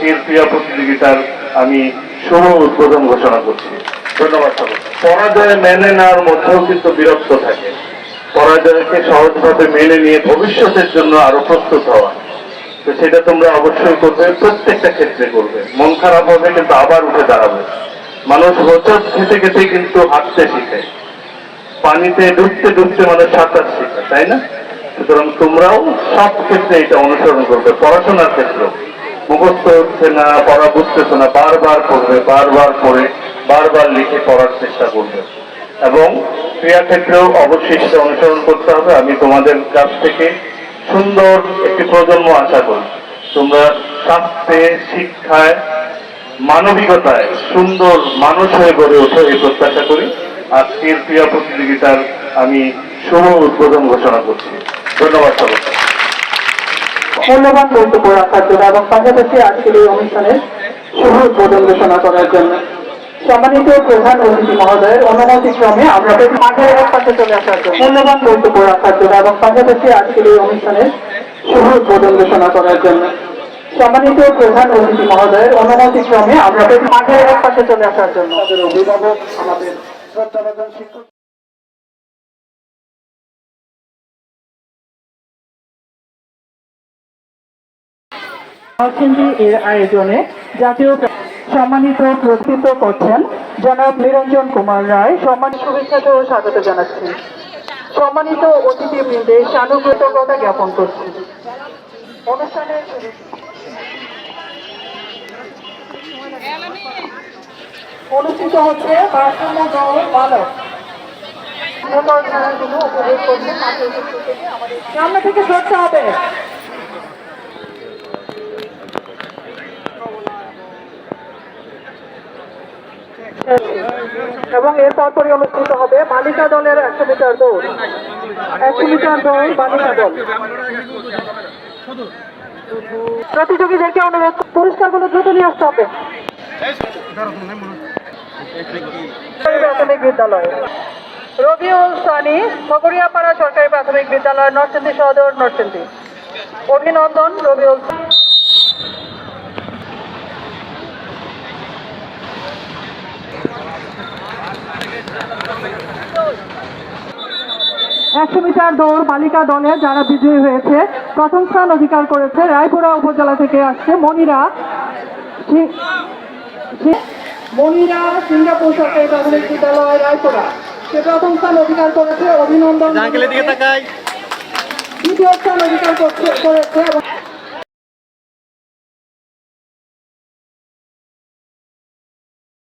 আজকের ক্রীড়া প্রতিযোগিতার আমি শুভ উদ্বোধন ঘোষণা করছি। ধন্যবাদ। পরাজয় মেনে নেওয়ার মধ্যেও কিন্তু বিরক্ত থাকে। পরাজয়কে সহজভাবে মেনে নিয়ে ভবিষ্যতের জন্য আরও প্রস্তুত হওয়া। তো সেটা তোমরা অবশ্যই করবে, প্রত্যেকটা ক্ষেত্রে করবে। মন খারাপ হবে কিন্তু আবার উঠে দাঁড়াবে। মানুষ হোঁচট খেতে খেতে কিন্তু হাঁটতে শিখে। পানিতে ডুবতে ডুবতে মানুষ সাঁতার শিখে, তাই না? সুতরাং তোমরাও সব ক্ষেত্রে এটা অনুসরণ করবে, পড়াশোনার ক্ষেত্রে মুখস্থ হচ্ছে না, পড়া বুঝতেছে না, বারবার পড়বে, বারবার পড়ে, বারবার লিখে পড়ার চেষ্টা করবে। এবং ক্রিয়া ক্ষেত্রেও অবশ্যই সেটা অনুসরণ করতে হবে। আমি তোমাদের কাছ থেকে সুন্দর একটি প্রজন্ম আশা করি। তোমরা স্বাস্থ্যে, শিক্ষায়, মানবিকতায় সুন্দর মানুষ হয়ে গড়ে ওঠো এই প্রত্যাশা করি। আজকের ক্রীড়া প্রতিযোগিতার আমি শুভ উদ্বোধন ঘোষণা করছি। ধন্যবাদ সবাইকে। মূল্যবান বক্তব্য রাখার জন্য এবং পাশাপাশি আজকের এই অনুষ্ঠানের শুভ উদ্বোধন ঘোষণা করার জন্য। সম্মানিত প্রধান অতিথি মহোদয়ের অনুমতি ক্রমে আমরা মাঠের এক পাশে চলে আসার জন্য মূল্যবান বক্তব্য রাখার জন্য এবং পাশাপাশি আজকের এই অনুষ্ঠানের শুভ উদ্বোধন ঘোষণা করার জন্য। সম্মানিত প্রধান অতিথি মহোদয়ের অনুমতি ক্রমে আমরা মাঠের এক পাশে চলে আসার জন্য। অভিভাবক, আমাদের শিক্ষক নরসিংদী এর আয়োজনে জাতীয় সম্মানিত প্রকৃত করছেন জনাব নিরঞ্জন কুমার রায়। সম্মান শুভেচ্ছা সহ স্বাগত জানাচ্ছি। সম্মানিত অতিথিবৃন্দে সানুকৃতজ্ঞতা জ্ঞাপন করছি। অনুষ্ঠানের অনুষ্ঠিত হচ্ছে ভারসাম্য দল বালক উপভোগ থেকে সরতে হবে। এবং এর পরপরই অনুষ্ঠিত হবে বালিকা দলের একশো মিটার দৌড়। একশো মিটার দৌড় বালিকা দল। প্রতিযোগীদেরকে অনুরোধ, পুরস্কারগুলো দ্রুত নিয়ে আসতে হবে। প্রাথমিক বিদ্যালয়। রবিউল সানি মগরিয়াপাড়া সরকারি প্রাথমিক বিদ্যালয়, নরসিংদী সদর, নরসিংদী। অভিনন্দন রবিউল একশো মিটার দৌড় বালিকা দলে যারা বিজয়ী হয়েছে প্রথম স্থান অধিকার করেছে রায়পুরা উপজেলা থেকে আসছে মনিরা মনিরা সিঙ্গাপুর সরকারি প্রাথমিক বিদ্যালয় রায়পুরা। সে প্রথম স্থান অধিকার করেছে অভিনন্দন দ্বিতীয় স্থান অধিকার করছে-